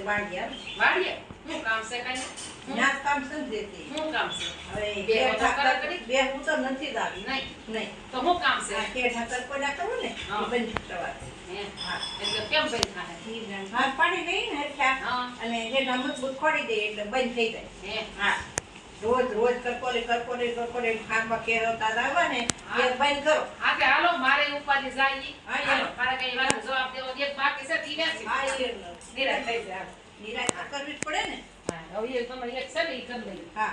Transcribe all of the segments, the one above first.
છે વાડિયા વાડીએ? શું કામ છે કઈ? ન્યા કામ સમજેતી શું કામ છે? હવે બે ઠાકર કરી? બે હું તો નથી જ નહીં. નહીં. તો શું કામ છે? કે ઠાકર કોડા કરું ને બંધ કરવાથી એટલે કેમ બંધ થાય? ઈ ને ભાગ પાડી દઈ ને મજબૂત ખોડી દે એટલે બંધ થઈ જાય. હા? રોજ રોજ કરકોલી કરકોલી કરકોલી ખાંડમાં કેરવતા આવે ને. એ બંધ કરો. કે હાલો મારે ઉપાધિ જાય. હાલો. મારે કઈ વાત જવાબ દેવો. એક બાકી છે ઈ વેચી. હા એ નિરાશ થઈ જાય નિરાશ તો કરવી જ પડે ને. હા હવે એ તમારી એક છે ને એ કરી લઈએ. હા.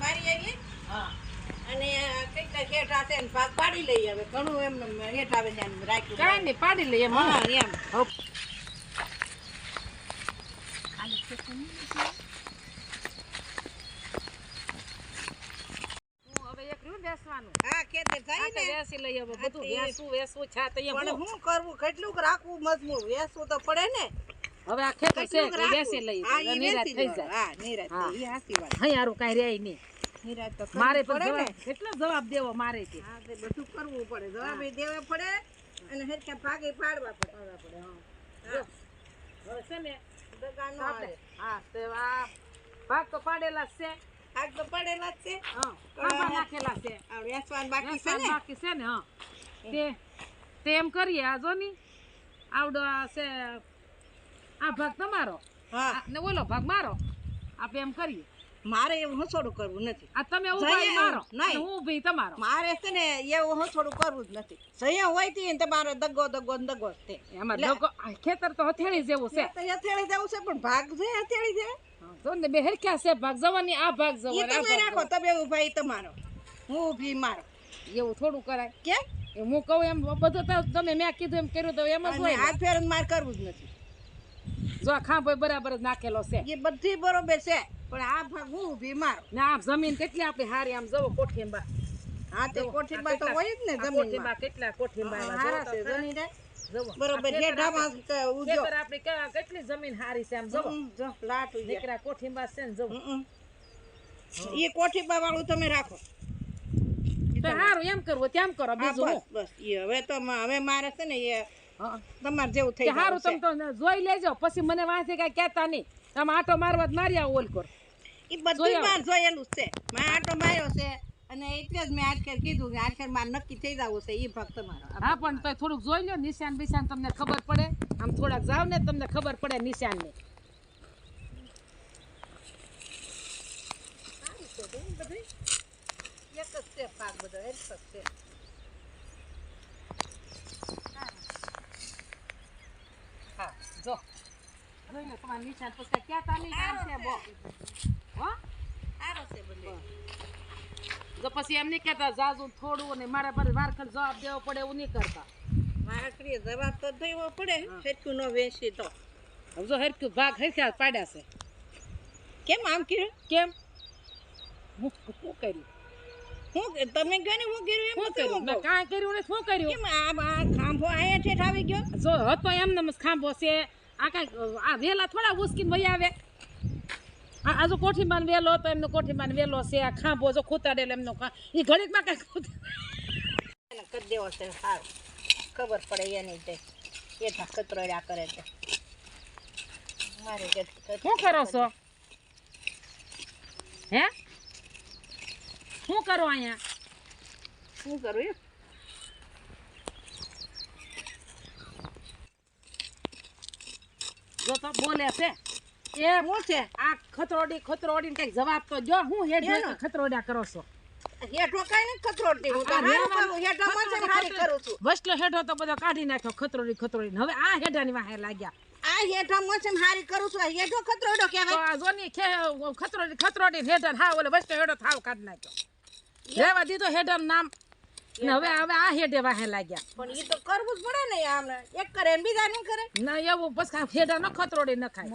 મારી આવીએ હા. અને કંઈક હેઠ ને ભાગ પાડી લઈએ હવે. ઘણું એમને હેઠ આવે ને એમ રાખ્યું. કાંઈ નહીં પાડી લઈએ હા એમ. હું હા ખેતર થાય ને. વેસી બધું છે તો પણ હું. કરવું? કેટલું રાખવું? મજબૂત વેસું તો પડે ને. હવે આ ખેતર છે. વેસી હા, થઈ જાય. હા થઈ. ઈ વાત. કાંઈ નહીં. મારે પડે પણ કેટલો જવાબ દેવો મારે કે. બધું કરવું પડે. જવાબ દેવા પડે અને હરખા ભાગે પાડવા પડે. હા. હવે છે ને દગા ન આપણે આવે. હા તે આ ભાગ તો પાડેલા જ છે. ભાગ તો પડેલા જ છે. હા નાખેલા છે. આ બાકી છે ને? બાકી છે ને હા. તે તે એમ કરીએ આ જો ની આવડો આ છે આ ભાગ તમારો. હા. ને ઓલો ભાગ મારો. આપણે એમ કરીએ. મારે એવું હસોડું કરવું નથી. આ તમે ઊભા મારો. નહીં. હું ઊભી તમારો. મારે છે ને એવું હસોડું કરવું જ નથી. સહી હોય તી ને તમારે દગો દગો ને દગો તે. એમાં ખેતર તો હથેળી જેવું છે. તો હથેળી જેવું છે પણ ભાગ છે હથેળી છે. જો ને બે હરખ્યા છે ભાગ જવાની આ ભાગ જવાની તમે રાખો તમે ઊભા તમારો. હું ઊભી મારો. એવું થોડું કરાય. એ હું કહું એમ બધું તમે મેં કીધું એમ કર્યું તો એમ જ હોય. હાથ ફેર મારે કરવું જ નથી. જો આ ખાંભો બરાબર જ નાખેલો છે. એ બધી બરોબર છે. પણ આ ભાગ હું ઊભી મારો. ને આ જમીન કેટલી આપણી હારી? આમ જવો કોઠીંબા હા તે કોઠીંબા તો હોય જ ને જમીન કોઠીંબા કેટલા કોઠીંબા હારા છે બરોબર ઉજો. આપણી કેટલી જમીન હારી છે આમ જવો જો લાટ ઉજ્યા. દીકરા કોઠીંબા છે ને જવો. એ કોઠીબા વાળું તમે રાખો. તો હારું એમ કરવું તેમ કરો બીજું બસ હવે તો હવે મારે છે ને એ તમારે જેવું થઈ સારું તમે તો જોઈ લેજો પછી મને વાંચે કઈ કહેતા નહીં. તમે આટો મારવા જ મારી આવો ઓલ કર. એ બધું માર જોયેલું છે. મેં આટો માર્યો છે અને એટલે જ મેં આટકેર કીધું કે આટકેર માર નક્કી થઈ જવું છે એ ભાગ તમારો હા પણ તો થોડુંક જોઈ લો નિશાન બિશાન તમને ખબર પડે. આમ થોડાક જાવ ને તમને ખબર પડે નિશાન ને સારું છે બેન બધું એક જ છે ભાગ બધો એક જ છે. હા જો. જોઈ લો નિશાન પછી કઈ કહેતા નહીં છે બો. હો? સારો છે બધું. જો પછી એમ નહીં કહેતા જાજુ થોડું અને મારા પર વારખર જવાબ દેવો પડે એવું નહીં કરતા. મારા જવાબ તો દેવો પડે. ફેટકું ન વેચી તો. જો હરખ્યું ભાગ હરખ્યા પાડ્યા છે. કેમ આમ કર્યું? કેમ? હું શું કર્યું? હું તમે કહો ને હું કર્યું? એમ કર્યું? મેં કહું. કર્યું ને શું કર્યું? કેમ આ ખાંભો આયા ઠેઠ આવી ગયો? જો હતો એમ જ ખાંભો છે. આ કાંઈ આ વેલા થોડા ઉસકીને વહી આવે. આ જો કોઠીમાન વેલો હતો એમનો કોઠીમાં વેલો છે આ ખાંભો જો ખૂતાડેલો એમનો ખા એ ઘડીકમાં કાંઈ ખૂતા કરી દેવો છે સારું ખબર પડે એની તે. એ કતરોડ્યા કરે છે. મારે શું કરો છો? હે? શું કરો અહીંયા? શું કરું જો તો બોલે છે. એ હું છે? આ ખતરોડી ખતરોડી કંઈક જવાબ તો જો હું હેડ એનો? ખતરોડ્યા કરો છો? હેઠો કાંઈ નથી કતરોડતી હું તો હારું કરું છે ને હારી કરું છું. વસલો હેઠો તો બધો કાઢી નાખ્યો ખતરોડી ખતરોડી હવે આ હેઠાની વાહે લાગ્યા. આ હેઠામાં છે ને હારી કરું છું. હેઠો કતરોડ્યો તો કહેવાય. આ જોની ખે ખતરોડી ખતરોડી હેઠા હા ઓલે વસલો હેઠો થાવ કાઢી નાખ્યો. રહેવા દીધો હેઠાનું નામ. ને હવે હવે આ હેડે વાહે લાગ્યા. પણ એ તો કરવું જ પડે ને આમ. એક કરે ને બીજા નહીં કરે. ના એવું બસ હેડા ન ખતરોડી ન ખાય.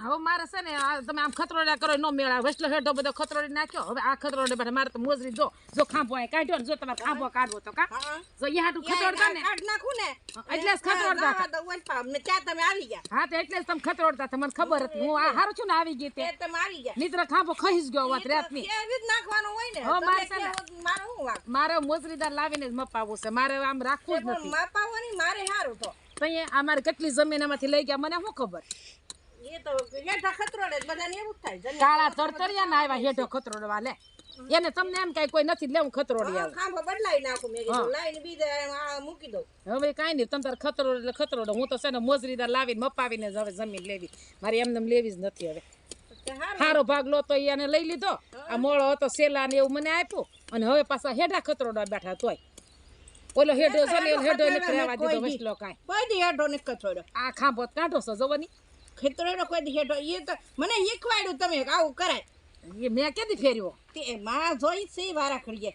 હવે મારે છે ને આ તમે આમ ખતરોડા કરો નો મેળા વેસલો હેઠો બધો ખતરોડી નાખ્યો. હવે આ ખતરોડે બેઠા મારે તો મોજરી જો જો ખાંભો અહીં કાઢ્યો ને જો તમે ખાંભો કાઢવો તો કા? જો અહીંયા હાટું ખતરોડતા ને? કાઢ નાખું ને. એટલે જ ખતરોડતા. હા, ત્યાં તમે આવી ગયા? હા તો એટલે જ તમે ખતરોડતા હતા. મને ખબર હતી. હું આ હારું છું ને આવી ગઈ તે. તમે આવી ગયા. નીતરા ખાંભો ખઈશ ગયો વાત રાતની એવી જ નાખવાનું હોય ને. હવે મારે છે મારે મોજરીદાર લાવીને જ મપાવવું છે. મારે આમ રાખવું જ નથી. મપાવવાની મારે સારું તો. અહીંયા આ મારે કેટલી જમીન એમાંથી લઈ ગયા મને શું ખબર? એ તો હેઠા ખતરોડે બધાને એવું જ થાય કાળા તરતરિયા ના આવ્યા હેઠો ખતરોડવા લે. એને તમને એમ કઈ કોઈ નથી લેવું ખતરો ખાંભો બદલાઈ નાખું મેં લાઈને બીજા મૂકી દઉં. હવે કાંઈ નહીં તમે તાર ખતરોડ એટલે ખતરોડ. હું તો છે ને મોજરીદાર લાવીને મપાવીને જ હવે જમીન લેવી. મારી એમને લેવી જ નથી હવે. સારો ભાગ લો તો એને લઈ લીધો. આ મોળો હતો સેલા ને એવું મને આપ્યું. અને હવે પાછા હેઠા ખતરોડા બેઠા તોય. ઓલો હેઠો છે ને દીધો વસલો કાંઈ. કોઈ નથી ખતરોડ્યો. આ ખાંભો કાઢો છો જોવાની ખતરોડ્યો કોઈ દી હેઠો એ તો મને શીખવાડ્યું તમે આવું કરાય. એ મેં કેદી ફેર્યો? તે માં જોઈ છે વારા ખડીએ.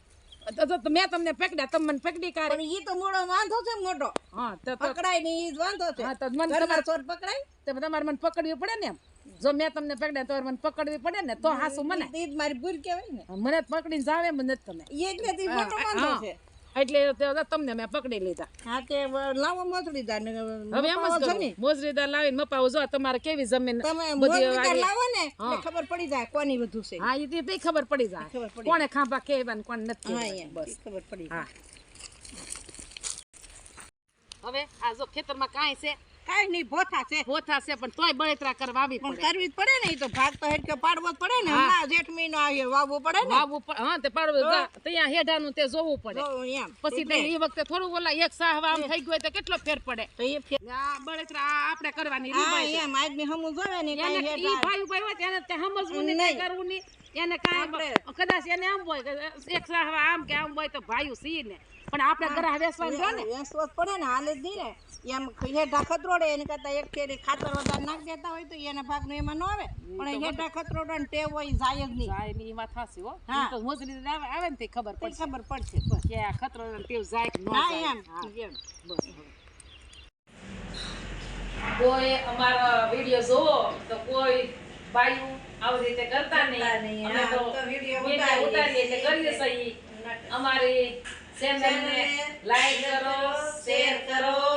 તો તો- તો મેં તમને પકડ્યા તમે મને પકડી કાઢી. પણ ઈ તો મોડો વાંધો છે મોટો. હા તો પકડાય ને એ જ વાંધો છે. હા, તો મને તમારે ચોર પકડાય? તો તમારે મને પકડવી પડે ને એમ? જો મેં તમને પકડ્યા તો મને પકડવી પડે ને તો હાસુ મને. જ મારી ભૂલ કહેવાય ને. મને પકડીને જાવે મને જ તમે. એ જ નથી મોટો વાંધો છે. એટલે તમને મેં પકડી લીધા. હા તે લાવો મોતડી ને હવે એમ જ કરું. મોજરીદાર લાવીને મપાવો. જો તમારે કેવી જમીન તમે બધી લાવો ને ખબર પડી જાય કોની વધુ છે. હા એ તે ખબર પડી જાય. કોણે ખાંભા કેવા ને કોણ નથી હા બસ. ખબર પડી હા. હવે આ જો ખેતરમાં કાંઈ છે કાઈ નહીં ભોથા છે. ભોથા છે પણ તોય બળતરા કરવા આવી પણ કરવી જ પડે ને તો ભાગ તો હેડકે પાડવો જ પડે ને. હમણાં જેઠ મહિનો આવ્યો વાવવો પડે ને. વાવવું પડે. હા તે પાડવો ત્યાં હેઠાનું તે જોવું પડે. પછી તે એ વખતે થોડું ઓલા એક સાહવા આમ થઈ ગયો તો કેટલો ફેર પડે? તો એ ફેર- આ બળતરા આપણે કરવાની હા. એમ આદમી હમું જોવે ને એને ઈ ભાઈ ભાઈ હોય તેને તે સમજવું ને. કરવું નહીં. એને કાંઈ કદાચ એને આમ હોય એક સાહવા આમ કે આમ હોય તો ભાઈ સી ને. પણ આપણે ગ્રાહ વેસવાનું જો ને. વેસવો પડે ને હાલે જ નહીં ને. એમ હેઠા ખતરોડે એને કરતા એક ફેરી ખાતર વધારે નાખી દેતા હોય તો એના ભાગનું એમાં ન આવે. પણ હેઠા ખતરોડે ને ટેવ હોય જાય જ નહીં. જાય નહીં એમાં થશે હો. હા. તો મોજરી આવે આવે ને તે ખબર પડશે. ખબર પડશે કે આ ખતરોડે ટેવ જાય કે ન જાય. એમ હા. એમ. બસ કોઈ અમારો વીડિયો જોવો તો કોઈ બાયું આવી રીતે કરતા નહીં. અમે તો ઉતારીએ ઉતારીએ એટલે કરીએ સહી. અમારી ચેનલને લાઈક કરો શેર કરો.